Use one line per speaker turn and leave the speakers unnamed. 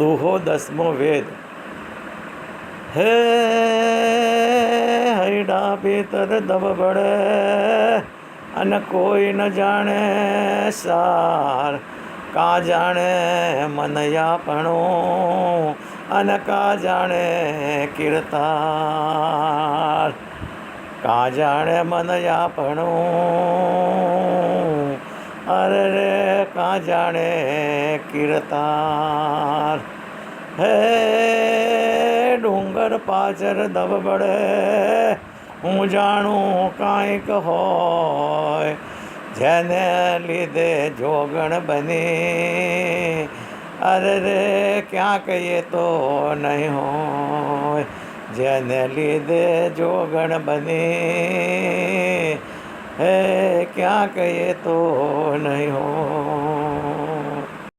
દુહો દસમો વેદ. હે, હૈડા પેતર દબ બળે અને કોઈ ન જાણે સાર, કા જાણે મનયાપણો, અને કા જાણે કીર્તાર, કા જાણે મનયાપણો. કા જાણે કીર્તાર? હે ડુંગર પાછળ દબબડે હું જાણું કાંઈક હોય, જેને લીધે જોગણ બની. અરે રે ક્યાં કહીએ તો નહીં હોય, જેને લીધે જોગણ બની. હે ક્યાં કહીએ તો નહીં હોય